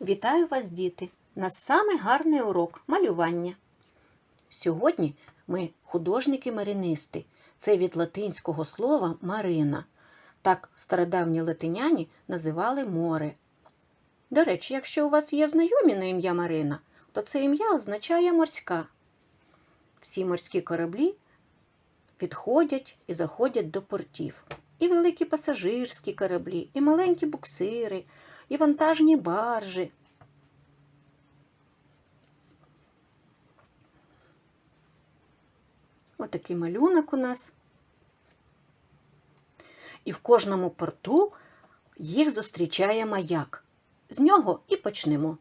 Вітаю вас, діти! На самий гарний урок малювання. Сьогодні ми художники-маринисти. Це від латинського слова марина. Так стародавні латиняні називали море. До речі, якщо у вас є знайомі на ім'я Марина, то це ім'я означає морська. Всі морські кораблі підходять і заходять до портів. І великі пасажирські кораблі, і маленькі буксири, і вантажні баржі. Отакий малюнок у нас. І в кожному порту їх зустрічає маяк. З нього і почнемо.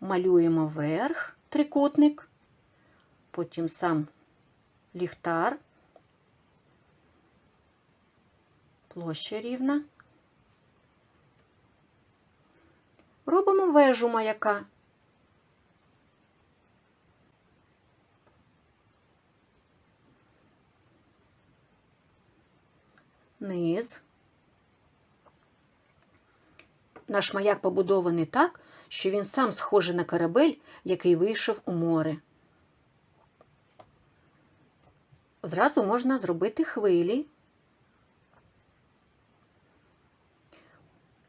Малюємо верх, трикутник, потім сам ліхтар, площа рівна. Робимо вежу маяка. Низ. Наш маяк побудований так, що він сам схожий на корабель, який вийшов у море. Зразу можна зробити хвилі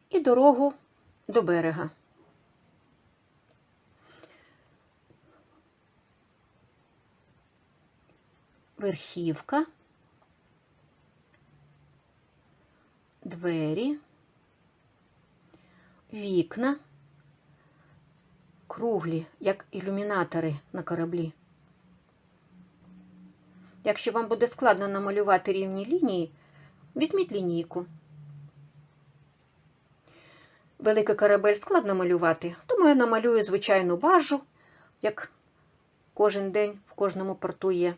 і дорогу до берега. Верхівка, двері, вікна, круглі, як ілюмінатори на кораблі. Якщо вам буде складно намалювати рівні лінії, візьміть лінійку. Великий корабель складно малювати, тому я намалюю звичайну баржу, як кожен день в кожному порту є.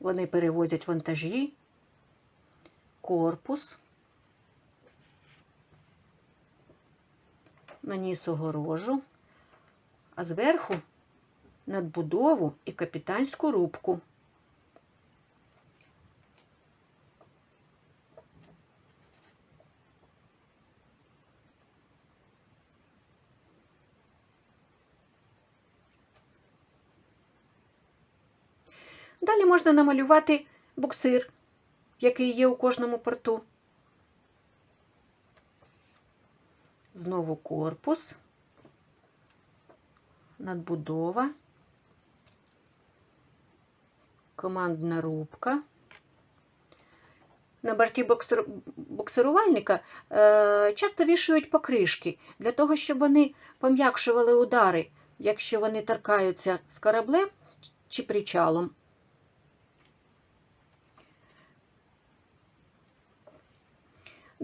Вони перевозять вантажі, корпус, наніс огорожу, а зверху надбудову і капітанську рубку. Далі можна намалювати буксир, який є у кожному порту. Знову корпус, надбудова, командна рубка. На борті боксир... боксирувальника е, часто вішають покришки для того, щоб вони пом'якшували удари, якщо вони торкаються з кораблем чи причалом.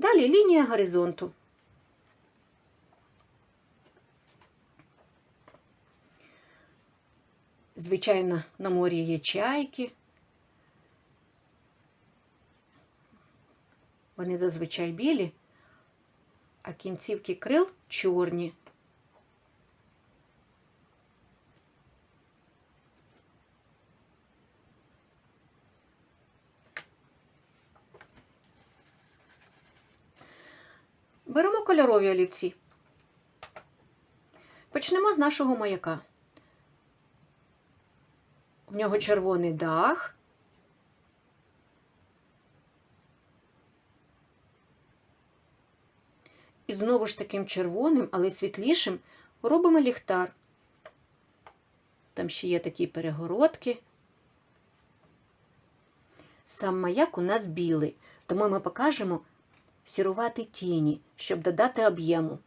Далі лінія горизонту. Звичайно, на морі є чайки. Вони зазвичай білі, а кінцівки крил чорні. Беремо кольорові олівці. Почнемо з нашого маяка. В нього червоний дах. І знову ж таким червоним, але світлішим робимо ліхтар. Там ще є такі перегородки. Сам маяк у нас білий, тому ми покажемо сірувати тіні, щоб додати об'єму.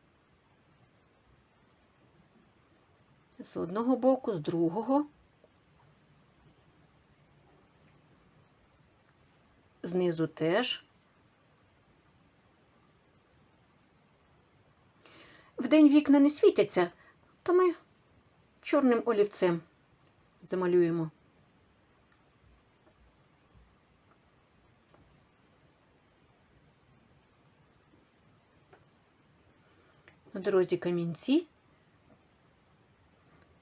З одного боку, з другого. Знизу теж. Вдень вікна не світяться, то ми чорним олівцем замалюємо. на дорозі камінці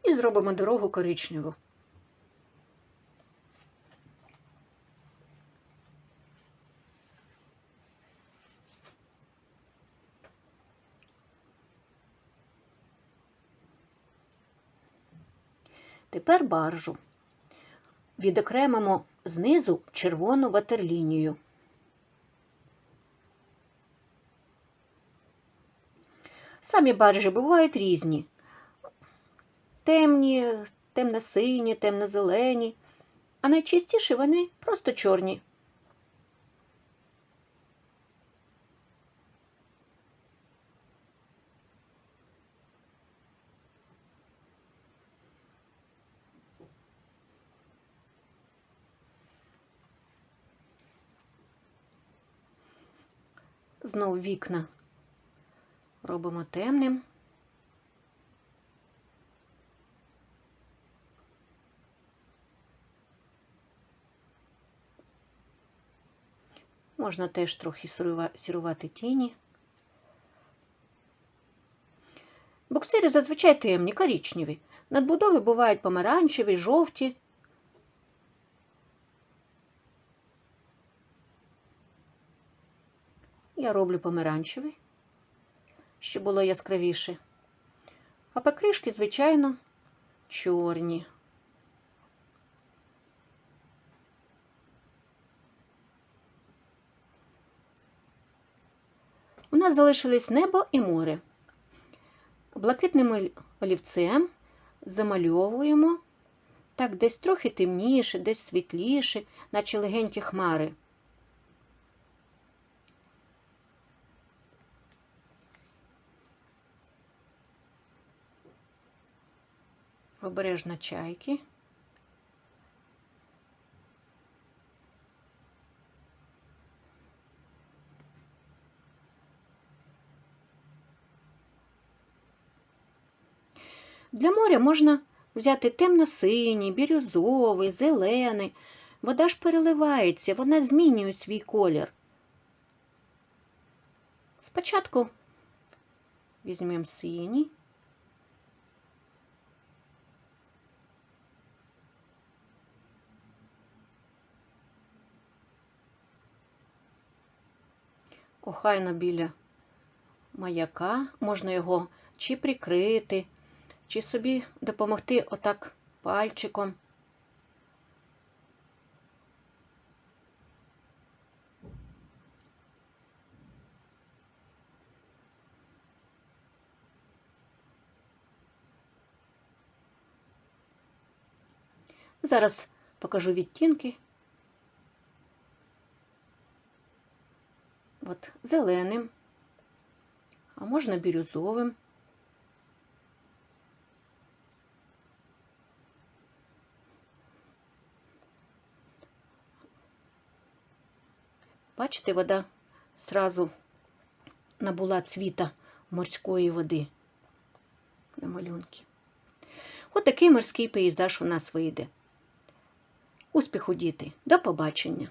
і зробимо дорогу коричневу. Тепер баржу. Відокремимо знизу червону ватерлінію. Самі баржі бувають різні. Темні, темно-сині, темно-зелені, а найчастіше вони просто чорні. Знов вікна робимо темним. Можна теж трохи сірувати тіні. Боксири зазвичай темні, коричневі. Надбудови бувають помаранчеві, жовті. Я роблю помаранчевий, щоб було яскравіше. А покришки, звичайно, чорні. У нас залишились небо і море. Блакитним олівцем замальовуємо так десь трохи темніше, десь світліше, наче легенькі хмари. Обережно чайки. Для моря можна взяти темно-синій, бірюзовий, зелений. Вода ж переливається, вона змінює свій колір. Спочатку візьмемо синій. Охайно біля маяка, можна його чи прикрити, чи собі допомогти отак пальчиком. Зараз покажу відтінки. От зеленим, а можна бірюзовим. Бачите, вода зразу набула цвіта морської води на малюнки. От такий морський пейзаж у нас вийде. Успіху, діти! До побачення!